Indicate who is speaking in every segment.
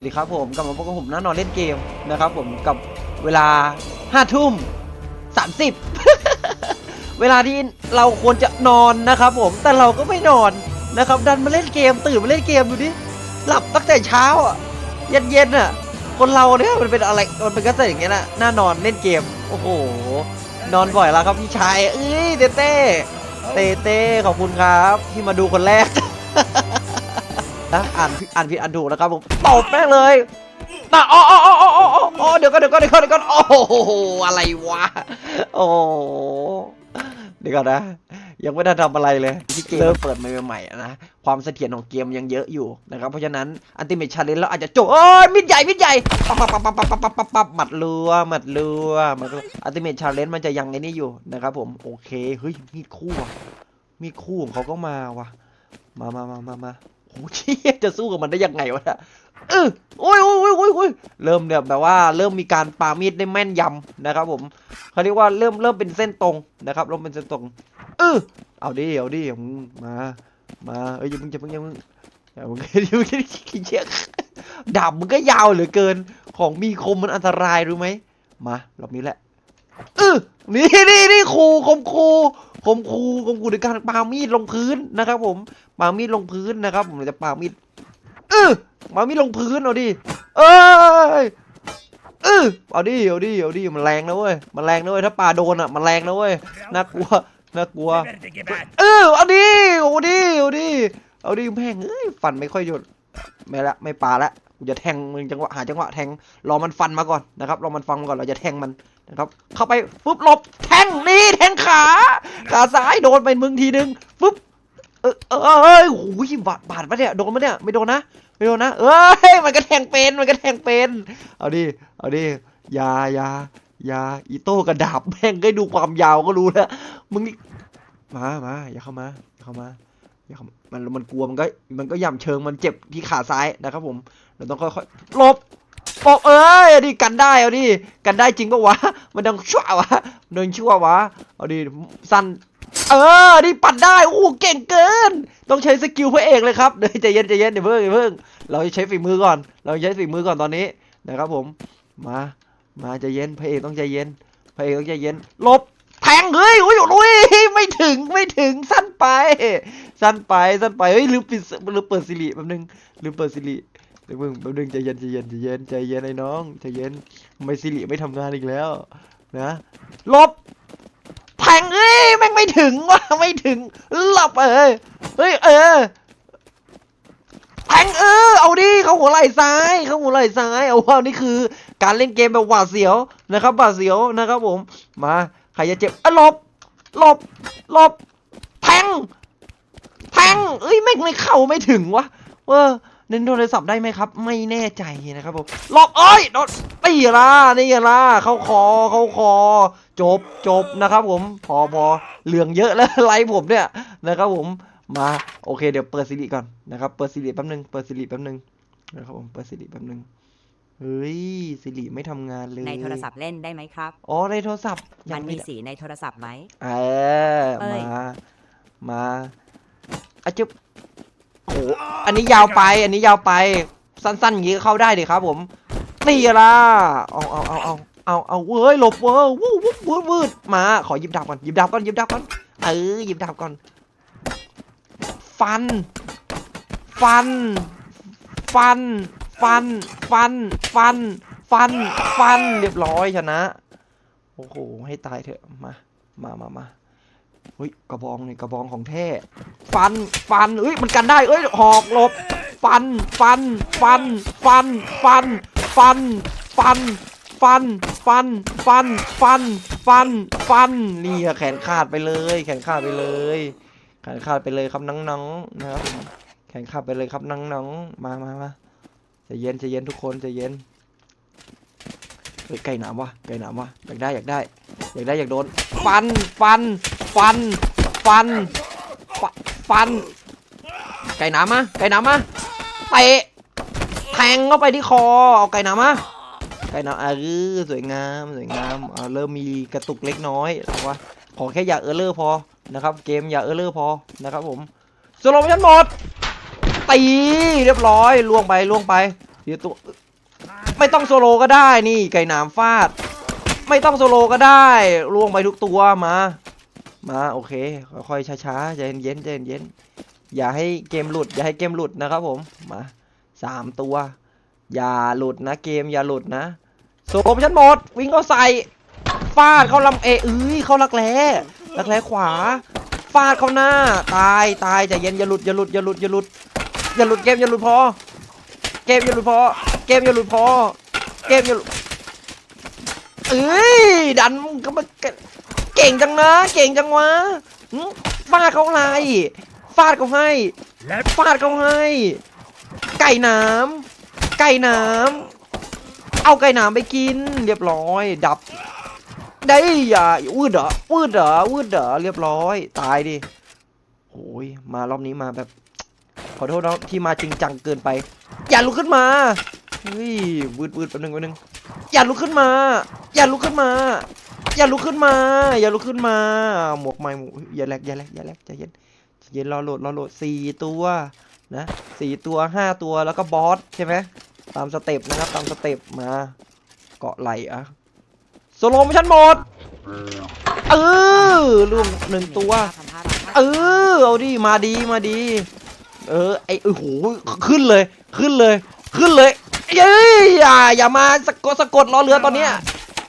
Speaker 1: สวัสดีครับผมกลับมาพบกับผมน้านอนเล่นเกมนะครับผมกับเวลาห้าทุ่มสามสิบเวลาที่เราควรจะนอนนะครับผมแต่เราก็ไม่นอนนะครับดันมาเล่นเกมตื่นมาเล่นเกมดูดิหลับตั้งแต่เช้าอะเย็นเย็นอะคนเราเนี่ยมันเป็นอะไรมันเป็นกระแสอย่างเงี้ยนะน่านอนเล่นเกมโอ้โหนอนบ่อยแล้วครับพี่ชายเอ้ยเต้เต้เต้เต้ขอบคุณครับที่มาดูคนแรก นะอ่านผิดอ่านผิดอ่านถูกนะครับผมตบแม่งเลยน่ะอ๋ออ๋ออ๋ออ๋ออ๋ออ๋อเดี๋ยวก่อนเดี๋ยวก่อนเดี๋ยวก่อนเดี๋ยวก่อนโอ้โหอะไรวะโอ้โหเดี๋ยวก่อนนะ ยังไม่ได้ทำอะไรเลยที่เกมเริ่มเปิดมาใหม่ๆอะนะความเสถียรของเกมยังเยอะอยู่นะครับเพราะฉะนั้นอันติเมทชาเลนเราอาจจะโจเอ้ยมิดใหญ่มิดใหญ่ปั๊บปั๊บปั๊บปั๊บปั๊บปั๊บปั๊บปั๊บหมัดรัวหมัดรัวมันก็อันติเมทชาเลนมันจะยังไอ้นี่อยู่นะครับผมโอเคเฮ้ยมีดคู่อะมีดคู่ของเขาก็มาว่ะมามามามามาโอ้ เชี่ยจะสู้กับมันได้ยังไงวะเนี่ยเออโอ้ยโอ้ยโอ้ยโอ้ยโอ้ยเริ่มเนี่ยแบบว่าเริ่มมีการปามีดได้แม่นยำนะครับ ผมเขาเรียกว่าเริ่มเริ่มเป็นเส้นตรงนะครับเริ่มเป็นเส้นตรง เออเอาดิเอาดิมมามาเอ้ยอย่าเพิ่งอย่าเพิ่งอย่าเพิ่งอย่าเพิ่งอย่าเพิ่งขี้เกียจดาบมันก็ยาวเหลือเกิน ของมีคมมันอันตรายรู้ไหมมารอบนี้แหละ เออนี่นี่นี่ครูคมครูคมครูคมครูในการปามีดลงพื้นนะครับ ผมปามีดลงพื้นนะครับ ผมจะปามีดเออปามีดลงพื้นเอาดิเอ้ยเออเอาดิเอาดิเอาดิมันแรงนะเว้ยมันแรงนะเว้ยถ้าปาโดนอะมันแรงนะเว้ยน่ากลัวน่ากลัว เออเอาดิเอาดิเอาดิเอาดิแม่งเอ้ยฟันไม่ค่อยหยุดไม่ละไม่ปาละกูจะแทงมึงจังหวะหาจังหวะแทงรอมันฟันมาก่อนนะครับรอมันฟันมาก่อนเราจะแทงมัน นะครับเข้าไปปุ๊บหลบแทงนี่แทงขาขาซ้ายโดนไปมึงทีนึงปุ๊บเออเออเอ้ยโอ้ยบาดบาดปะเนี่ยโดนปะเนี่ยไม่โดนนะไม่โดนนะเอ้ยมันก็แทงเป็นมันก็แทงเป็นเอาดิเอาดิยายายาอีโต้กระดาบแม่งก็ดูความยาวก็รู้แล้วมึงนี่มามาอย่าเข้ามาอย่าเข้ามาอย่าเข้ามามันมันกลัวมันก็มันก็ย่ำเชิงมันเจ็บที่ขาซ้ายนะครับผมเราต้องค่อยๆหลบ หลบเอ้ยเอดิกันได้เอาดิกันได้จริงปะวะ มันดังชั่ววะมันดังชั่ววะเอาดิสั้นเออนี่ปัดได้โอ้โหเก่งเกิน ต้องใช้สกิลพระเอกเลยครับเดี๋ยวใจเย็นใจเย็นเดี๋ยวเพิ่งเดี๋ยวเพิ่งเราจะใช้ฝีมือก่อน เราใช้ฝีมือก่อนตอนนี้นะครับผมมามาใจเย็นพระเอกต้องใจเย็นพระเอกต้องใจเย็นหลบแทงเฮ้ยอุ้ยอุ้ยไม่ถึงไม่ถึงสั้นไป สั้นไปสั้นไปเฮ้ยลืมปิดลืมเปิดสิริแป๊บนึงลืมเปิดสิริ เดี๋ยวเพิ่งแป๊บนึงใจเย็นใจเย็นใจเย็นใจเย็นไอ้น้องใจเย็นไมสิริไม่ทำงานอีกแล้ว นะหลบแทงเอ้ยแม่งไม่ถึงว่ะไม่ถึงหลับเอ้ยเฮ้ยเออแทงเออเอาดิเขาหัวไหล่ซ้ายเขาหัวไหล่ซ้ายเอาว่านี่คือ การเล่นเกมแบบหวาดเสียวนะครับหวาดเสียวนะครับผมมาใครจะเจ็บอะหลบหลบหลบแทงแทงเอ้ยแม่งไม่เข้าไม่ถึงวะเออ เล่นโทรศัพท์ได้ไหมครับ ไม่แน่ใจนะครับผมหลบเอ้ยโดนตีละนี่ละเข้าคอเข้าคอ จบจบนะครับผมพอพอเหลืองเยอะแล้วไลฟ์ผมเนี่ยนะครับผมมาโอเคเดี๋ยวเปิดซีรีก่อนนะครับเปิดซีรีแป๊บนึงเปิดซีรีแป๊บนึงนะครับผมเปิดซีรีแป๊บนึงเฮ้ยซีรีไม่ทำงานเลย
Speaker 2: ในโทรศัพท์เล่นได้ไหมครับ
Speaker 1: อ๋อในโทรศัพท์ยั
Speaker 2: มัน
Speaker 1: ง
Speaker 2: มี
Speaker 1: ไได้
Speaker 2: สีในโทรศัพท์ไหม
Speaker 1: เออ
Speaker 2: เอ้ย
Speaker 1: มามาอะจึ๊บโอ้โหอันนี้ยาวไป อันนี้ยาวไป สั้นๆอย่างนี้ก็เข้าได้ดิครับ ผมตีละเอาเอาเอาเอาเอาเอาเว้ยหลบเว้ยวู้วู้วู้วู้มาขอหยิบดาบก่อนหยิบดาบก่อนหยิบดาบก่อนเออหยิบดาบก่อน ฟัน ฟัน ฟัน ฟัน ฟัน ฟัน ฟัน ฟัน เรียบร้อยชนะ โอ้โห ให้ตายเถอะ มา มามามา เฮ้ยกระบองนี่กระบองของแท้ฟันฟันเอ้ยมันกันได้เอ้ยหอกหลบ ฟันฟัน ฟัน ฟัน ฟัน ฟัน ฟัน ฟัน ฟัน ฟัน ฟัน ฟัน ฟันนี่อะแขนขาดไปเลย แขนขาดไปเลย แขนขาดไปเลยครับน้องๆนะครับแขนขาดไปเลยครับน้องๆมามามาใจเย็นใจเย็นทุกคนใจเย็นเฮ้ยไก่หนามวะไก่หนามวะอยากได้อยากได้ อยากได้อยากโดน ฟันฟัน ฟัน ฟัน ฟัน ไก่หนามมาไก่หนามมาเตะแทงเข้าไปที่คอ เอาไก่หนามมาไก่หนามเออสวยงาม สวยงามอ่าเริ่มมีกระตุกเล็กน้อยเอาวะขอแค่อย่าเออร์เลอร์พอ นะครับ เกมอย่าเออร์เลอร์พอ นะครับผมสโลว์ชันหมด ตี เรียบร้อย ล่วงไป ล่วงไปทีละตัว ไม่ต้องโซโลก็ได้ นี่ ไก่หนามฟาด ไม่ต้องโซโลก็ได้ ล่วงไปทุกตัวมา มาโอเคค่อยๆช้าๆใจเย็นๆใจเย็นๆอย่าให้เกมหลุด อย่าให้เกมหลุดนะครับผมมาสามตัว อย่าหลุดนะเกมอย่าหลุดนะโซโลฉันหมด วิ่งเข้าใส่ฟาดเข้าลำเอเอ้ยเข้ารักแร้รักแร้ขวา ฟาดเข้าหน้า ตายตายใจเย็นอย่าหลุดอย่าหลุดอย่าหลุดอย่าหลุดอย่าหลุดเกมอย่าหลุดพอ เกมอย่าหลุดพอ เกมอย่าหลุดพอ เกมอย่าหลุดเอ้ยดันก็มา เก่งจังนะ เก่งจังวะฟาดเขาอะไรฟาดเขาให้ฟาดเขาให้ ไก่น้ำไก่น้ำเอาไก่น้ำไปกิน เรียบร้อย ดับ ได้อย่าวืดเหรอวืดเหรอวืดเหรอเรียบร้อย ตายดิโอ้ยมารอบนี้มาแบบ ขอโทษนะที่มาจริงจังเกินไป อย่าลุกขึ้นมาเฮ้ยวืดวืดแป๊บนึงแป๊บนึงอย่าลุกขึ้นมา อย่าลุกขึ้นมา อย่าลุกขึ้นมา อย่าลุกขึ้นมา หมวกใหม่หมวกอย่าแลกอย่าแลกอย่าแลกใจเย็นใจเย็นรอโหลดรอโหลดสี่ตัวนะสี่ตัวห้าตัวแล้วก็บอสใช่ไหมตามสเต็ปนะครับตามสเต็ปมา เกาะไหลอะโซโลมชันหมด เออรวมหนึ่งตัว เออเอาดิมาดีมาดี เออไอโอ้โหขึ้นเลย ขึ้นเลย ขึ้นเลยเย้ยอย่าอย่ามาสะกดสะกดล้อเรือตอนเนี้ย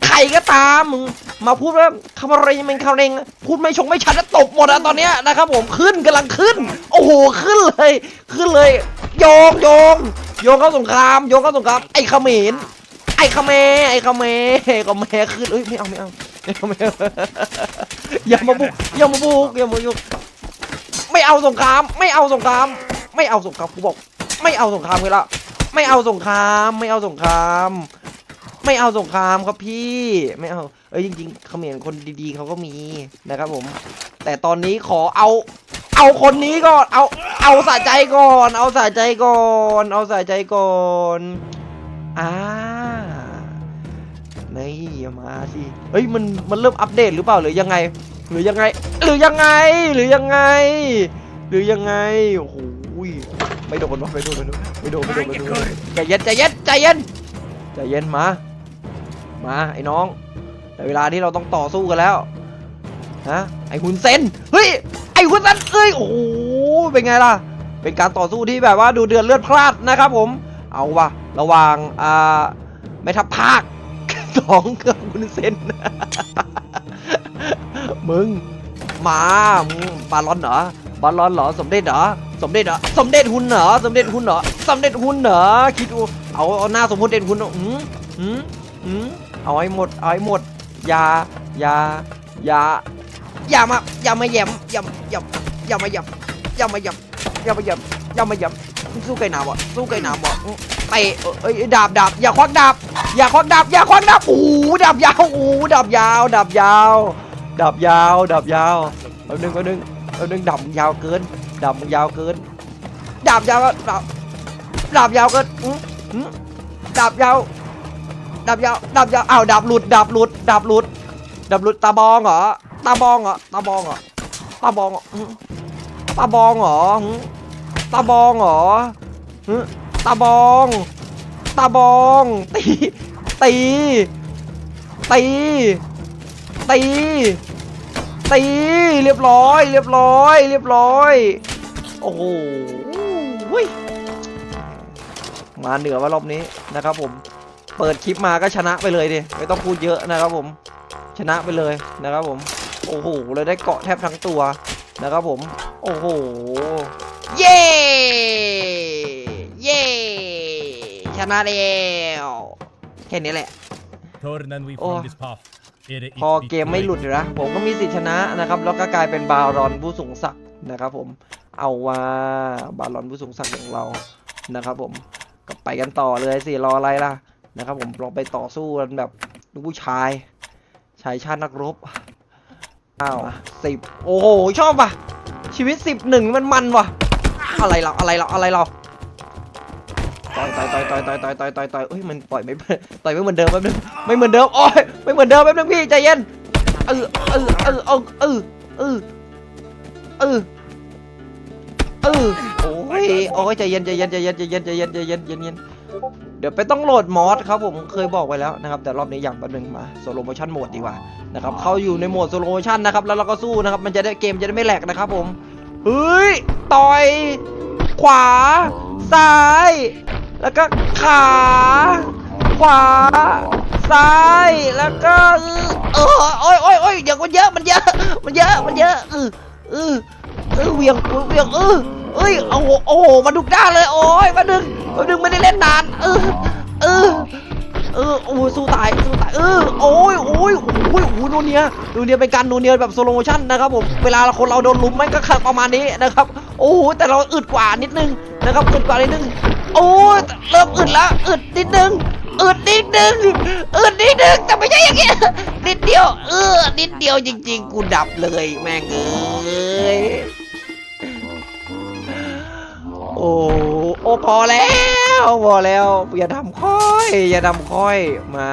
Speaker 1: ใครก็ตามมึง มาพูดว่าคำอะไรมันคำเรงพูดไม่ชงไม่ชัดแล้วตบหมดอะตอนเนี้ยนะครับผมขึ้นกำลังขึ้น โอ้โหขึ้นเลย ขึ้นเลยโยงโยงโยงเข้าสงครามโยงเข้าสงครามไอ้เขมรไอ้เขมรไอ้เขมรไอ้เขมรขึ้นเอ้ยไม่เอาไม่เอาไม่เอาไม่เอาอย่ามาบุกอย่ามาบุกอย่ามาบุกไม่เอาสงคราม ไม่เอาสงคราม ไม่เอาสงครามกูบอก ไม่เอาสงครามเลยละไม่เอาสงคราม ไม่เอาสงคราม ไม่เอาสงครามครับพี่ ไม่เอา เอ้ยจริงๆเขมรคนดีๆเขาก็มีนะครับผม แต่ตอนนี้ขอเอา เอาคนนี้ก่อน เอาเอาสะใจก่อน เอาสะใจก่อน เอาสะใจก่อนอ่านี่มาสิเฮ้ยมันมันเริ่มอัปเดตหรือเปล่าหรือยังไง หรือยังไง หรือยังไงหรือยังไง หรือยังไงโอ้โหยไม่โดนวะไม่โดนไม่โดนไม่โดนไม่โดนไม่โดนใจเย็นใจเย็นใจเย็นใจเย็นมา มาไอ้น้อง แต่เวลานี้เราต้องต่อสู้กันแล้วฮะไอ้หุนเซนเฮ้ยไอ้หุนเซนเอ้ยโอ้โหเป็นไงล่ะ เป็นการต่อสู้ที่แบบว่าดูเดือดเลือดพลานนะครับผมเอาวะระหว่างอ่าไม่ทับภาคสองกับหุนเซนมึงมาบาลอนเหรอบาลอนเหรอสมเด็จเหรอสมเด็จเหรอสมเด็จหุ่นเหรอสมเด็จหุ่นเหรอสมเด็จหุ่นเหรอคิดดูเอาเอาหน้าสมมติเด็จหุ่นเออืมอืมอืมเอาให้หมดเอาให้หมด ยายายาอย่ามาอย่ามาแหยมอย่าอย่าอย่ามาแหยมอย่ามาแหยมอย่ามาแหยมอย่ามาแหยมสู้ไก่หนาวอะสู้ไก่หนาวอะอื้อเตะเออเอ้ยดาบดาบอย่าควักดาบอย่าควักดาบอย่าควักดาบโอ้ดาบยาวโอ้ดาบยาวดาบยาวดาบยาวดาบยาวแป๊บนึงแป๊บนึงแป๊บนึงดาบยาวเกินดาบยาวเกินดาบยาวก็ดาบดาบยาวเกินดาบยาว ดาบยาวดาบยาวอ้าวดาบหลุดดาบหลุดดาบหลุดดาบหลุดตาบองเหรอตาบองเหรอตาบองเหรอตาบองเหรอตาบองเหรอตาบองเหรอตาบองตาบองตีตีตีตีตีเรียบร้อย เรียบร้อย เรียบร้อย โอ้โหมาเหนือว่ารอบนี้นะครับผม เปิดคลิปมาก็ชนะไปเลยดิไม่ต้องพูดเยอะนะครับผมชนะไปเลยนะครับผมโอ้โหเลยได้เกาะแทบทั้งตัวนะครับผม โอ้โห เย้เย้ชนะแล้วแค่นี้แหละ
Speaker 3: Tornan we
Speaker 1: Åh.
Speaker 3: from this path. Är det
Speaker 1: พอ
Speaker 3: it-
Speaker 1: เกมไม่หลุดนะผมก็มีสิทธิชนะนะครับ แล้วก็กลายเป็นบารอนผู้สูงศักดิ์นะครับผมเอาว่าบารอนผู้สูงศักดิ์ของเรานะครับผมก็ไปกันต่อเลยสิรออะไรล่ะ นะครับผมลองไปต่อสู้กันแบบลูกผู้ชายชายชาตินักรบอ้าวสิบโอ้โหชอบว่ะ ชีวิตสิบหนึ่งมันมันว่ะ อะไรเราอะไรเราอะไรเราต่อยต่อยต่อยต่อยต่อยต่อยต่อยต่อยต่อยเอ้ยมันปล่อยไม่ต่อยไม่เหมือนเดิมแป๊บนึงไม่เหมือนเดิมโอ้ยไม่เหมือนเดิมแป๊บนึงพี่ใจเย็นเออเออเออเออเออเออเออเออโอ้ยโอ้ยใจเย็นใจเย็นใจเย็นใจเย็นใจเย็นใจเย็นใจเย็น เดี๋ยวไปต้องโหลดมอสครับผมเคยบอกไว้แล้วนะครับ แต่รอบนี้อย่างแป๊บนึงมาโซโลโมชั่นโหมดดีกว่านะครับเข้าอยู่ในโหมดโซโลโมชั่นนะครับแล้วเราก็สู้นะครับมันจะได้เกมจะได้ไม่แหลกนะครับผมเฮ้ยต่อย ขวา ซ้าย แล้วก็ขา ขวา ซ้าย แล้วก็เออโอ้ยโอ้ยโอ้ยเดี๋ยวมันเยอะมันเยอะมันเยอะมันเยอะเออเออเออเวียงเวียงเออ เอ้ยโอ้โหโอ้โหมาดุกด้านเลยโอ้ยมาดึงมาดึงไม่ได้เล่นนานเออเออเออโอ้ยสู้ตายสู้ตายเออโอ้ยโอ้ยโอ้ยโอ้ยโนเนียโนเนียเป็นการโนเนียแบบโซโลโมชั่นนะครับผมเวลาคนเราโดนลุมมันก็ขับประมาณนี้นะครับ โอ้โหแต่เราอึดกว่านิดนึงนะครับอึดกว่านิดนึงโอ้ยเริ่มอึดแล้วอึดนิดนึงอึดนิดนึงอึดนิดนึงแต่ไม่ใช่อย่างเงี้ยนิดเดียวเออนิดเดียวจริง ๆ กูดับเลยแม่งเอ้ย โอ้โอพอแล้วพอแล้วอย่าดำค่อย อย่าดำค่อยมา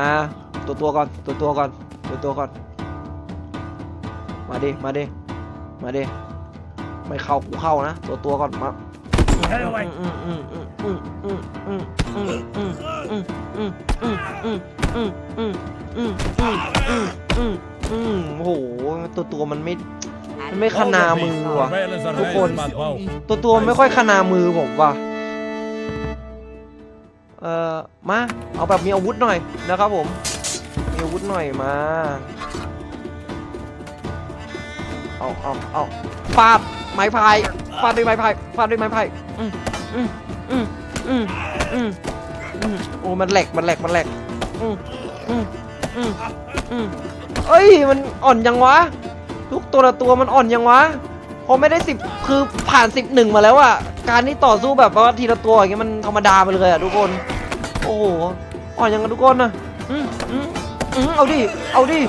Speaker 1: ตัวตัวก่อนตัวตัวก่อนตัวตัวก่อน มาดิมาดิมาดิไม่เข้ากูเข้านะ ตัวตัวก่อนมาโอ้โหตัวตัวมันไม่ มันไม่ขนามือว่ะ
Speaker 3: Surveillance on
Speaker 1: ทุกคน
Speaker 3: Heisenberg Wow.
Speaker 1: ตัวตัวไม่ค่อยขนามือผมว่ะ เอ่อ มา เอาแบบมีอาวุธหน่อยนะครับผม มีอาวุธหน่อยมา เอาเอาเอาฟาดไม้พายฟาดด้วยไม้พายฟาดด้วยไม้พายอืมอืมอืมอืมอืมอืมโอ้มันแหลกมันแหลกมันแหลกอืมอืมอืมอืมเอ้ย มันอ่อนยังวะ ทุกตัวละตัวมันอ่อนยังวะพอไม่ได้สิบคือผ่านสิบหนึ่งมาแล้วอะการที่ต่อสู้แบบว่าทีละตัวอย่างเงี้ยมันธรรมดาไปเลยอะทุกคน โอ้โหอ่อนยังกันทุกคนนะอืมอืมอืมเอาดิเอาดิ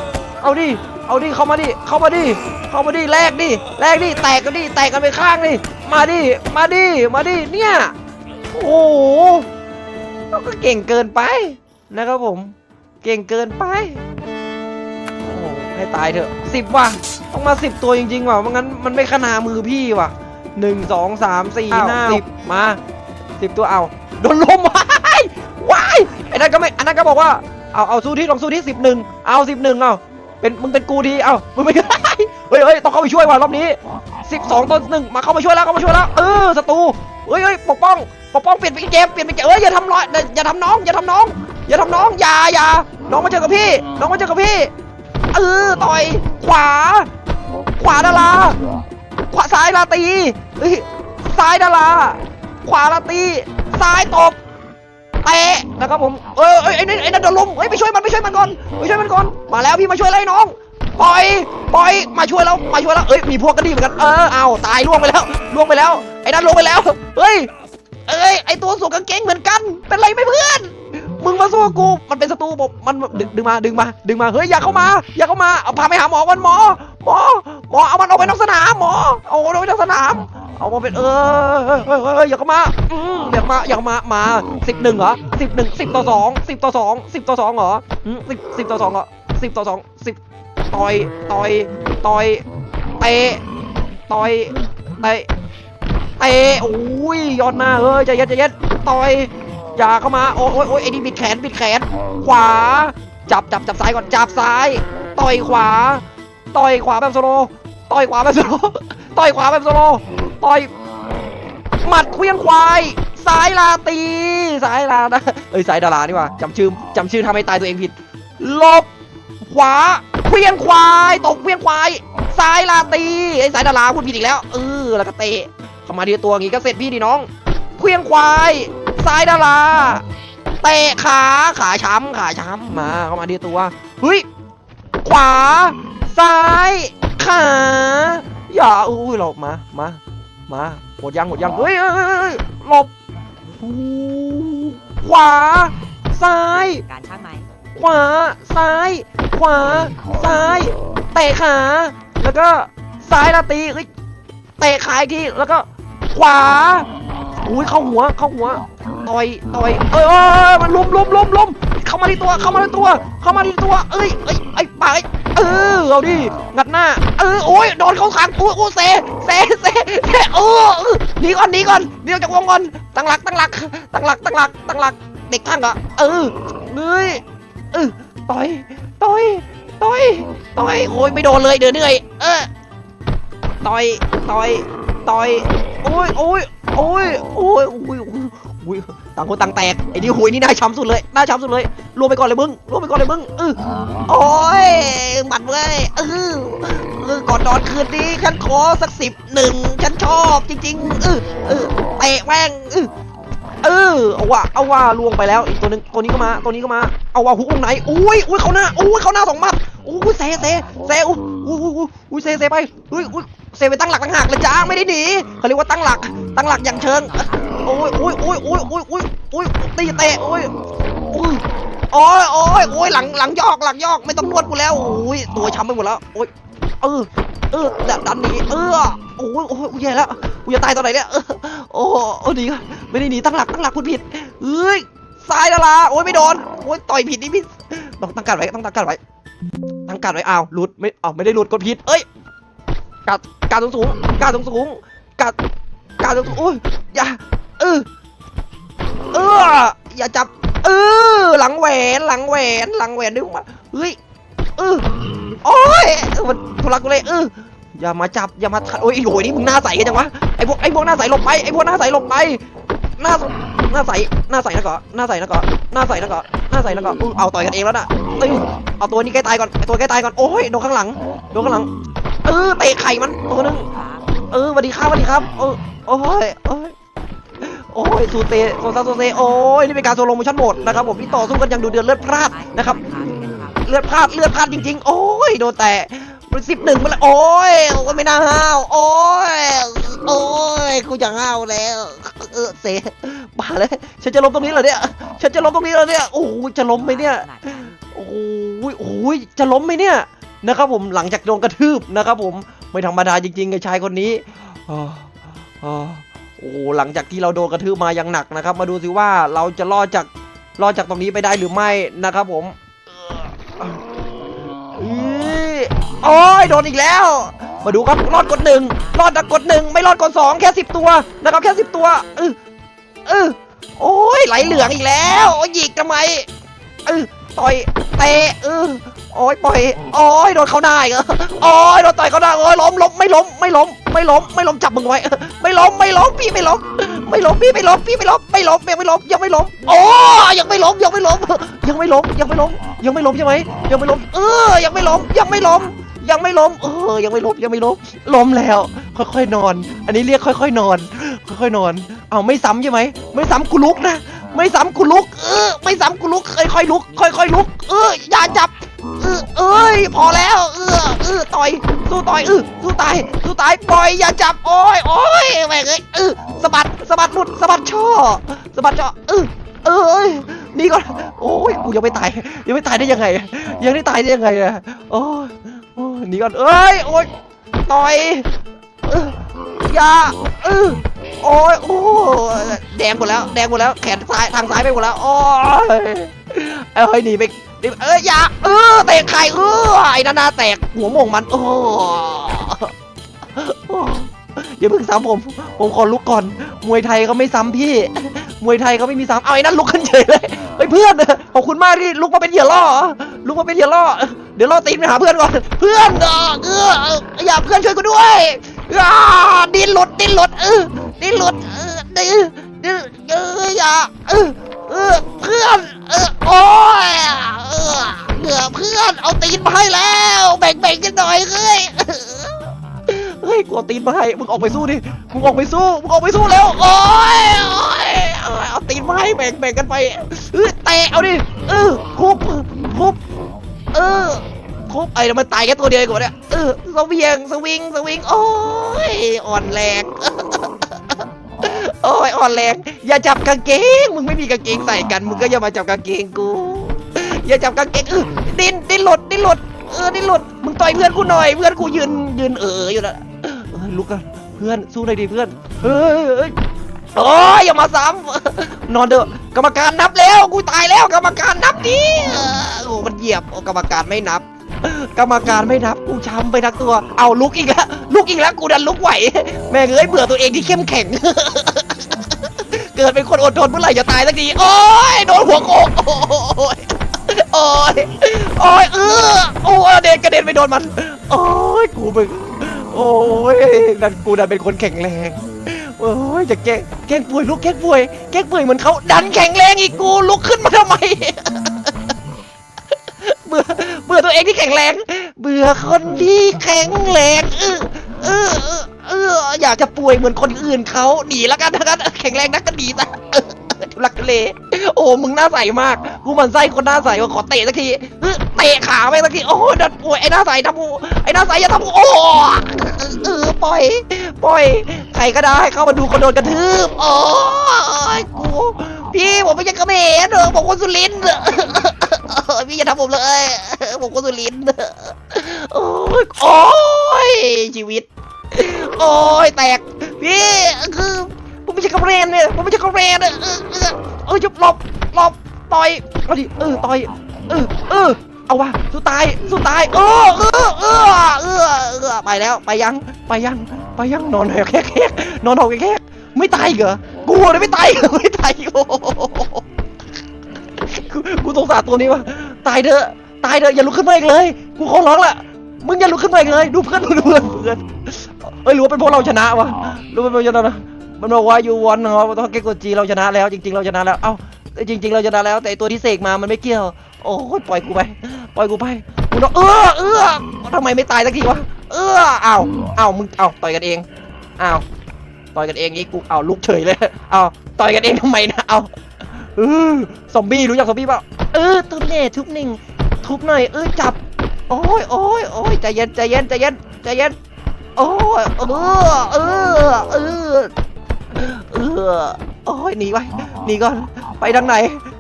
Speaker 1: เอาดิเอาดิเข้ามาดิเข้ามาดิเข้ามาดิแลกดิแลกดิแตกกันดิแตกกันไปข้างดิมาดิมาดิมาดิเนี่ยโอ้โหก็เก่งเกินไปนะครับผม เก่งเกินไป ให้ตายเถอะสิบว่ะต้องมาสิบตัวจริงๆว่ะไม่งั้นมันไม่ขนามือพี่ว่ะหนึ่งสองสามสี่ห้าสิบมาสิบตัวเอาโดนลมว้ายว้ายไอ้นั่นก็ไม่อันนั้นก็บอกว่าเอาเอาสู้ที่ลองสู้ที่สิบหนึ่งเอาสิบหนึ่งเอาเป็นมึงเป็นกูดีเอามึงไม่ได้เฮ้ยเฮ้ยต้องเข้าไปช่วยว่ะรอบนี้สิบสองต่อหนึ่งมาเข้ามาช่วยแล้วเข้ามาช่วยแล้วเออศัตรูเฮ้ยเฮ้ยปกป้องปกป้องเปลี่ยนเป็นเกมเปลี่ยนเป็นเกมเอ้ยอย่าทำร้อยอย่าทำน้องอย่าทำน้องอย่าทำน้องอย่าอย่าน้องมาเจอกับพี่ น้องมาเจอกับพี่ เออต่อย ขวา ขวาดาราขวาซ้ายลาตีเฮ้ยซ้ายดาราขวาลาตีซ้ายตบเตะนะครับผมเออเอ้ยไอ้นี่ไอ้นั่นโดนลุมเฮ้ยไปช่วยมันไปช่วยมันก่อนไปช่วยมันก่อนมาแล้วพี่มาช่วยเลยน้องปล่อยปล่อยมาช่วยแล้วมาช่วยแล้วเอ้ยมีพวกกระดิ่งเหมือนกันเออเอาตายล่วงไปแล้วล่วงไปแล้วไอ้นั่นลงไปแล้วเฮ้ยเอ้ยไอ้ตัวสวมกางเกงเหมือนกันเป็นไรไหมเพื่อน มึงมาสู้กับกู มันเป็นศัตรูผมมันดึงดึงมา ดึงมา ดึงมา เฮ้ย อย่าเข้ามา อย่าเข้ามา เอาพาไปหาหมอก่อนหมอ หมอ หมอ เอามันออกไปนอกสนาม หมอ เอามันออกไปนอกสนาม เอามาเป็นเออเฮ้ยเฮ้ยเฮ้ยอย่าเข้ามาอืมอย่ามา อย่ามา มาสิบหนึ่งเหรอสิบหนึ่งสิบต่อสองสิบต่อสองสิบต่อสองเหรออืมสิบสิบต่อสองเหรอสิบต่อสองสิบต่อย ต่อย ต่อย เตะ ต่อยเตะเตะโอ้ยยอดหน้าเฮ้ยใจเย็นใจเย็นต่อย อย่าเข้ามา โอ้ยโอ้ยไอ้นี่บิดแขนบิดแขน ขวา จับจับจับซ้ายก่อน จับซ้าย ต่อยขวา ต่อยขวาแบบโซโล ต่อยขวาแบบโซโล ต่อยขวาแบบโซโล ต่อย หมัดเคลี้ยงควาย ซ้ายลาตี ซ้ายลานะเอ้ยซ้ายดารานี่ว่าจำชื่อจำชื่อทำให้ตายตัวเองผิด ลบ ขวาเคลี้ยงควาย ตกเคลี้ยงควาย ซ้ายลาตีไอ้ซ้ายดาราพูดผิดอีกแล้ว เออ แล้วก็เตะเข้ามาทีตัวอย่างงี้ก็เสร็จพี่ดิน้องเคลี้ยงควาย ซ้ายดาราเตะขาขาช้ำขาช้ำมาเข้ามาทีละตัวเฮ้ยขวา ซ้ายขาอย่าอุ้ยหลบมามามาหมดยังหมดยังเฮ้ยเฮ้ยเฮ้ยเฮ้ยหลบหูขวา ซ้าย
Speaker 2: การช่างไหม
Speaker 1: ขวา ซ้าย ขวา ซ้าย เตะขา แล้วก็ซ้ายลาตีเอ้ยเตะขาอีกทีแล้วก็ ขวา อุ้ยเข้าหัวเข้าหัวต่อยต่อยเอ้ยเอ้ยเอ้ยมันลุมลุมลุมลุมเข้ามาที่ตัวเข้ามาที่ตัว เข้ามาที่ตัว เอ้ยเอ้ยไอ้ปากเออเอาดิงัดหน้า เออโอ้ยโดนเข้าขางอุ้ยอุ้ยเซเซเซเซเออเออหนีก่อนหนีก่อนหนีออกจากวงก่อนตั้งหลักตั้งหลักตั้งหลักตั้งหลักตั้งหลักเด็กช่างเหรอเออเฮ้ยเออต่อยต่อยต่อยต่อยโอ้ยไม่โดนเลยเดี๋ยวเหนื่อยเออต่อยต่อยต่อยโอ้ยโอ้ย โอ้ยโอ้ยโอ้ยโอ้ยต่างคนต่างแตกไอ้นี่หุยนี่น่าช้ำสุดเลยน่าช้ำสุดเลยรวมไปก่อนเลยมึงรวมไปก่อนเลยมึงเออโอ้ยหมัดเว้ยเออเออก่อนนอนคืนนี้ฉันขอสักสิบหนึ่งฉันชอบจริงๆเออเออเตะแม่งเออเออเอาว่าเอาว่าลวงไปแล้วอีกตัวนึงตัวนี้ก็มาตัวนี้ก็มาเอาว่าฮุกวงไหนอุ้ยอุ้ยเขาหน้าอุ้ยเขาหน้าสองมัดอุ้ยเซเซเซอุ้ยอุ้ยอุ้ยอุ้ยอุ้ยเซเซไปอุ้ยอุ้ย เซไปตั้งหลักต่างหากเลยจ้าไม่ได้หนีเขาเรียกว่าตั้งหลัก ตั้งหลักอย่างเชิงโอ้ยโอ้ยโอ้ยโอ้ยโอ้ยโอ้ยโอ้ยตีเตะโอ้ยอุ้ยโอ้ยโอ้ยโอ้ยหลังหลังยอกหลังยอกไม่ต้องนวดกูแล้วโอ้ยตัวช้ำไปหมดแล้วโอ้ยเออเออดันดันหนีเออโอ้ยโอ้ยกูแย่แล้วกูจะตายตอนไหนเนี่ยเออโอ้โอ้ดีก็ไม่ได้หนีตั้งหลักตั้งหลักคุณผิดเอ้ยซ้ายดาราโอ้ยไม่โดนโอ้ยต่อยผิดนี่พี่ต้องตั้งการไว้ต้องตั้งการไว้ตั้งการไว้อ้าวหลุดไม่อ้าวไม่ได้หลุดกดผิดเอ้ยการ การสูงสูงการสูงสูงการการสูงสูงโอ้ยอย่าเออเอออย่าจับ เออหลังแหวนหลังแหวนหลังแหวนดึงมาเฮ้ยเออโอ้ยเออมันทุลักทุเลเอออย่ามาจับอย่ามาโอ้ยไอ้ยนี่มึงหน้าใสกันจังวะไอพวกไอพวกหน้าใสหลบไปไอพวกหน้าใสหลบไปหน้าหน้าใสหน้าใสนะก่อนหน้าใสนะก่อนหน้าใสนะก่อนหน้าใสนะก่อนอุ๊ยเอาต่อยกันเองแล้วน่ะตึ้งเอาตัวนี้ใกล้ตายก่อนไอตัวใกล้ตายก่อนโอ้ยโดนข้างหลังโดนข้างหลัง เออเตะไข่มันตัวนึงเออสวัสดีครับสวัสดีครับเออโอ้ยโอ้ยโอ้ยสูเตโซซาโซเซโอ้ยนี่เป็นการโซโลโมชั่นโหมดนะครับผมที่ต่อสู้กันอย่างดูเดือดเลือดพลาดนะครับ เลือดพลาดเลือดพลาดจริง ๆ โอ้ยโดนแตะสิบหนึ่งมาแล้วโอ้ยโอ้ยไม่น่าห้าวโอ้ยโอ้ยกูจะห้าวแล้วเออเสบ้าเลยฉันจะล้มตรงนี้เหรอเนี่ยฉันจะล้มตรงนี้เหรอเนี่ยโอ้ยจะล้มไหมเนี่ยโอ้ยโอ้ยจะล้มไหมเนี่ย นะครับผมหลังจากโดนกระทืบนะครับผมไม่ธรรมดาจริงๆไอ้ชายคนนี้โอ้โหหลังจากที่เราโดนกระทืบมาอย่างหนักนะครับ มาดูสิว่าเราจะรอดจากรอดจากตรงนี้ไปได้หรือไม่นะครับผมเอ่ออ้ยโอ้ยโดนอีกแล้ว มาดูครับรอดกดหนึ่งรอดกกดหนึ่งไม่รอดกดสองแค่สิบตัวนะครับแค่สิบตัวเออเออโอ้ยไหลเหลืองอีกแล้วโอ้ยหยิกทำไมเออต่อยเตะเออ โอ้ยปล่อยโอ้ยโดนเขาหน้าอีกเหรอโอ้ยโดนต่อยเขาหน้าโอ้ยล้มล้มไม่ล้มไม่ล้มไม่ล้มไม่ล้มจับมึงไว้ไม่ล้มไม่ล้มพี่ไม่ล้มไม่ล้มพี่ไม่ล้มพี่ไม่ล้มไม่ล้มยังไม่ล้มยังไม่ล้มโอ้ยังไม่ล้มยังไม่ล้มยังไม่ล้มยังไม่ล้มยังไม่ล้มใช่ไหมยังไม่ล้มเออยังไม่ล้มยังไม่ล้มยังไม่ล้มเออยังไม่ล้มยังไม่ล้มล้มแล้ว ค่อยๆนอน อันนี้เรียกค่อย ๆ นอน ค่อยๆนอน เอาไม่ซ้ำใช่ไหมไม่ซ้ำกูลุกนะไม่ซ้ำกูลุก เออไม่ซ้ำกูลุกค่อยๆลุก ค่อยๆลุก เอออย่าจับ เออเอ้ยพอแล้วเออเออต่อยสู้ต่อยเออสู้ตายสู้ตายปล่อยอย่าจับโอ้ยโอ้ยแม่งเอ้ยเออสะบัดสะบัดหมุดสะบัดช่อสะบัดช่อเออเอ้ยนี่ก่อนโอ้ยกูยังไม่ตายยังไม่ตายได้ยังไง ยังไม่ตายได้ยังไงอะโอ้ยโอ้ยหนีก่อนเอ้ยโอ้ยต่อยเอออย่าเออโอ้ยโอ้ยแดงหมดแล้วแดงหมดแล้วแขนซ้ายทางซ้ายไปหมดแล้วโอ้ยเอ้ยหนีไป หนีเอ้ยอย่าเออเตะไข่เออไอ้นานาแตกหัวมงมันโอ้โอ้อย่าเพิ่งซ้ำผม ผมขอลุกก่อน มวยไทยเขาไม่ซ้ำพี่ มวยไทยเขาไม่มีซ้ำเอาไอ้นั่นลุกขึ้นเฉยเลยเฮ้ยเพื่อนขอบคุณมากที่ลุกมาเป็นเหยื่อล่อ ลุกมาเป็นเหยื่อล่อ เดี๋ยวล่อตีนไปหาเพื่อนก่อน เพื่อนเออเอออย่าเพื่อนช่วยกูด้วยดินหลุดดินหลุดเออดินหลุดเออดินดินเอออย่าเออ เออเพื่อน เออโอ้ยเออเหลือเพื่อนเอาตีนมาให้แล้วแบ่งแบ่งกันหน่อยเฮ้ยเฮ้ยกูเอาตีนมาให้มึงออกไปสู้ดิมึงออกไปสู้มึงออกไปสู้แล้วโอ้ยโอ้ยเอาตีนมาให้แบ่งแบ่งกันไปเออเตะเอาดิเออคุบคุบเออคุบไอ้เดี๋ยวมันตายแค่ตัวเดียวกว่าเนี่ยเออสวิงสวิงสวิงโอ้ยอ่อนแรง โอ้ยอ่อนแรง อย่าจับกางเกง มึงไม่มีกางเกงใส่กัน มึงก็อย่ามาจับกางเกงกู อย่าจับกางเกงเออดิ้นดิ้นหลุดดิ้นหลุด เออดิ้นหลุด มึงต่อยเพื่อนกูหน่อย เพื่อนกูยืนยืนเอออยู่นะเออลุกกันเพื่อนสู้เลยดิเพื่อนเฮ้ยโอ้ยอย่ามาซ้ำนอนเถอะกรรมการนับแล้ว กูตายแล้วกรรมการนับดิโอ้มันเหยียบโอ้กรรมการไม่นับ กรรมการไม่นับกูช้ำไปทั้งตัว เอาลุกอีกแล้วลุกอีกแล้วกูดันลุกไหว แม่งเอ้ยเบื่อตัวเองที่เข้มแข็ง เกิดเป็นคนอดทนเมื่อไหร่จะตายสักทีโอ้ยโดนหัวโขกโอ้ยโอ้ยโอ้ยเออโอ้ยเด็นกระเด็นไปโดนมัน โอ้ยกูมึงโอ้ยนั่นกูดันเป็นคนแข็งแรงโอ้ยจะแก้แก้ป่วยลูกแก้ป่วยแก้ป่วยเหมือนเขาดันแข็งแรงอีกกูลุกขึ้นมาทำไม เบื่อเบื่อตัวเองที่แข็งแรง เบื่อคนที่แข็งแรงเออเออเอออยากจะป่วยเหมือนคนอื่นเขาหนีแล้วกันถ้ากันแข็งแรงนักก็หนีซะทุลักทุเลโอ้มึงหน้าใสมากกูมันไส้คนหน้าใสว่าขอเตะสักทีเตะขาไปสักทีโอ้ดันป่วยไอ้หน้าใสทำกูไอ้หน้าใสอย่าทำกูโอ้เออปล่อย ปล่อยใครก็ได้เข้ามาดูคนโดนกระทืบโอ้ยกูพี่ผมไม่ใช่กระเขมรเออผมคนสุรินทร์ พี่อย่าทำผมเลย ผมคนสุรินโอ้ยโอ้ยชีวิต โอ้ยแตก พี่คือผมไม่ใช่กระเรนเนี่ยผมไม่ใช่กระเรนเออเออจุบหลบหลบต่อยเอาดิเออต่อยเออเออเอาวะสู้ตายสู้ตายเออเออเออเออเออไปแล้วไปยังไปยังไปยังนอนหอยแค่แค่นอนหอยแค่ไม่ตายเหรอกลัวเลยไม่ตายเหรอไม่ตายโอ้ กูกูสงสารตัวนี้ว่ะตายเถอะตายเถอะอย่าลุกขึ้นมาอีกเลย กูขอร้องละมึงอย่าลุกขึ้นมาอีกเลย ดูเพื่อนดูเพื่อนเพื่อนเอ้ยหรือว่าเป็นเพราะเราชนะวะรู้เป็นเพราะเราชนะนะมันบอกว่ายูวอนเนาะต้องเก็กกจีเราชนะแล้ว จริง ๆ เราชนะแล้วเอ้าจริง ๆ เราชนะแล้ว แต่ตัวที่เสกมามันไม่เกี่ยว โอ้ยปล่อยกูไปปล่อยกูไปมึงต้องเออเออทำไมไม่ตายสักทีวะเออเอ้าวอ้ามึงเอ้าต่อยกันเองเอ้าต่อยกันเองนี่กูเอาลุกเฉยเลยเอาต่อยกันเองทำไมนะเอา เออซอมบี้รู้จักซอมบี้เปล่าเออทุบเน่ทุบหนึ่งทุบหน่อยเออจับ โอ้ยโอ้ยโอ้ยใจเย็นใจเย็นใจเย็นใจเย็นโอ้ยเออเออเออเออโอ้ยหนีไปหนีก่อนไปทางไหน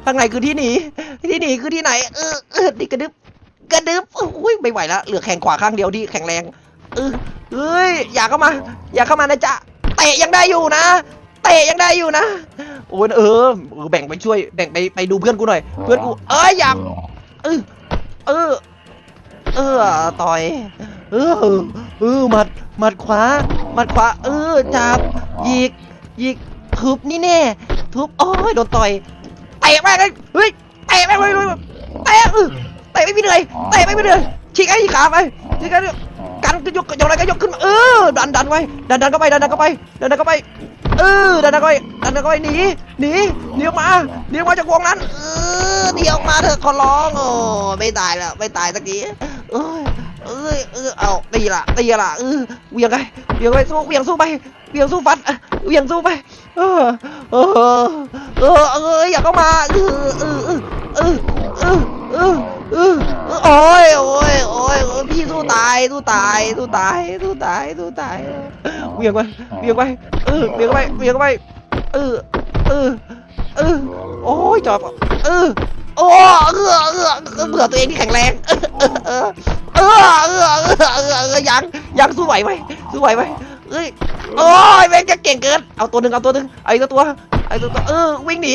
Speaker 1: ทางไหนคือที่หนีที่หนีคือที่ไหน เออเออดิกระดึบกระดึบโอ้ยไม่ไหวแล้วเหลือแข่งขวาข้างเดียวที่แข็งแรงเออเฮ้ยอย่าเข้ามา อย่าเข้ามานะจ๊ะเตะยังได้อยู่นะเตะยังได้อยู่นะ โอ้ยเออเออแบ่งไปช่วย แบ่งไปไปดูเพื่อนกูหน่อย เพื่อนกู เอ้ยอยากเออเออ เออต่อย เออเออหมัดหมัดขวาหมัดขวา เออจับหยิกหยิกทุบนี่แน่ทุบโอ้ยโดนต่อยเตะแม่งเลยเฮ้ยเตะแม่งเลยเตะเออเตะไม่มีเหนื่อยเตะไม่มีเหนื่อยฉีกไอ้ขาไปฉีกไอ้กันก็ยกยกอะไรก็ยกขึ้นมาเออดันดันไว้ดันดันเข้าไปดันดันเข้าไปดันดันเข้าไป เออดันดันเข้าไปดันดันเข้าไปหนีหนีหนีออกมาหนีออกมาจากวงนั้นเออหนีออกมาเถอะขอร้องโอ้ไม่ตายแล้วไม่ตายสักทีเอ้ยเอ้ยเออเอาตีละตีละเออเหวียงไงเหวียงไปสู้เหวียงสู้ไปเหวียงสู้ฟัดเหวียงสู้ไปเออเออเออเอออย่าเข้ามาเออเออเออเออเออเออเออ โอ้ยโอ้ยโอ้ยพี่สู้ตายสู้ตายสู้ตายสู้ตายสู้ตายเบียงไปเบียงไปเออเบียงไปเบียงไปเออเออเออโอ้ยจอบเออโอ้เออเออเบื่อตัวเองที่แข็งแรงเออเออเออเออเออยังยังสู้ไหวไหมสู้ไหวไหมเฮ้ยโอ้ยแม่งจะเก่งเกินเอาตัวหนึ่งเอาตัวหนึ่งไอ้ตัวตัวไอ้ตัวเออวิ่งหนี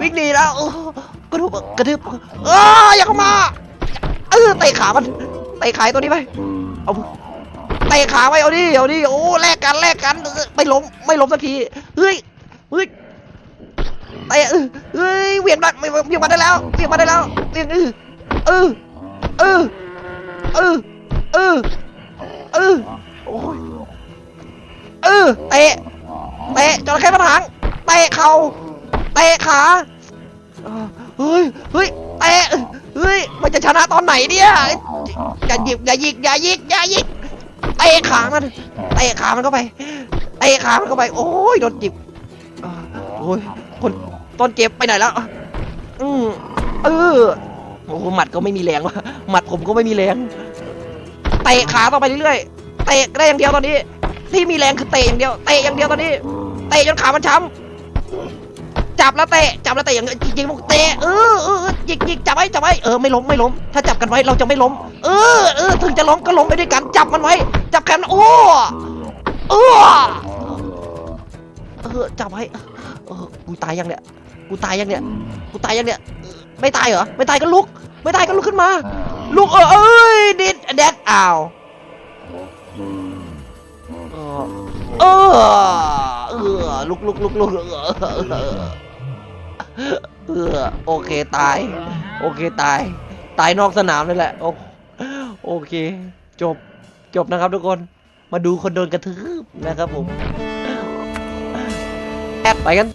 Speaker 1: วิ่งหนีแล้ว กระดูกกระดึบเอออย่าเข้ามาเออเตะขามันเตะขาตัวนี้ไปเอาเตะขาไปเอาดิเอาดิโอ้แลกกันแลกกันไม่ล้มไม่ล้มสักทีเฮ้ยเฮ้ยเตะเออเฮ้ยเวียนมาเวียนมาได้แล้วเวียนมาได้แล้วเวียนเออเออเออเออเออเออโอ้ยเออเตะเตะจระเข้มันหางเตะเข่าเตะขา เฮ้ยเฮ้ยเตะเฮ้ยมันจะชนะตอนไหนเนี่ยอย่าหยิบอย่าหยิกอย่าหยิกอย่าหยิกเตะขามันเตะขามันเข้าไปเตะขามันเข้าไปโอ้ยโดนจิบโอ้ยคนต้นเจ็บไปไหนแล้วอืมเออโอ้โหหมัดก็ไม่มีแรงวะหมัดผมก็ไม่มีแรงเตะขาต่อไปเรื่อยๆเตะได้อย่างเดียวตอนนี้ ที่มีแรงคือเตะอย่างเดียวเตะอย่างเดียวตอนนี้เตะจนขามันช้ำ จับแล้วเตะจับแล้วเตะอย่างจริงๆเตะเออเออเออยิกหยิกจับไว้จับไว้เออไม่ล้มไม่ล้ม ถ้าจับกันไว้เราจะไม่ล้ม เออเออถึงจะล้มก็ล้มไปด้วยกันจับมันไว้ จับแขนมันโอ้เออเออจับไว้เออกูตายยังเนี่ยกูตายยังเนี่ยกูตายยังเนี่ยไม่ตายเหรอไม่ตายก็ลุก ไม่ตายก็ลุกขึ้นมา ลุกเออเอ้ยดิดแดดอ้าวเออเออเออลุกลุกลุกลุกเออ เออโอเคตาย โอเคตาย ตายนอกสนามเลยแหละ โอโอเค จบจบนะครับทุกคนมาดูคนโดนกระทืบนะครับผมแอบไปกัน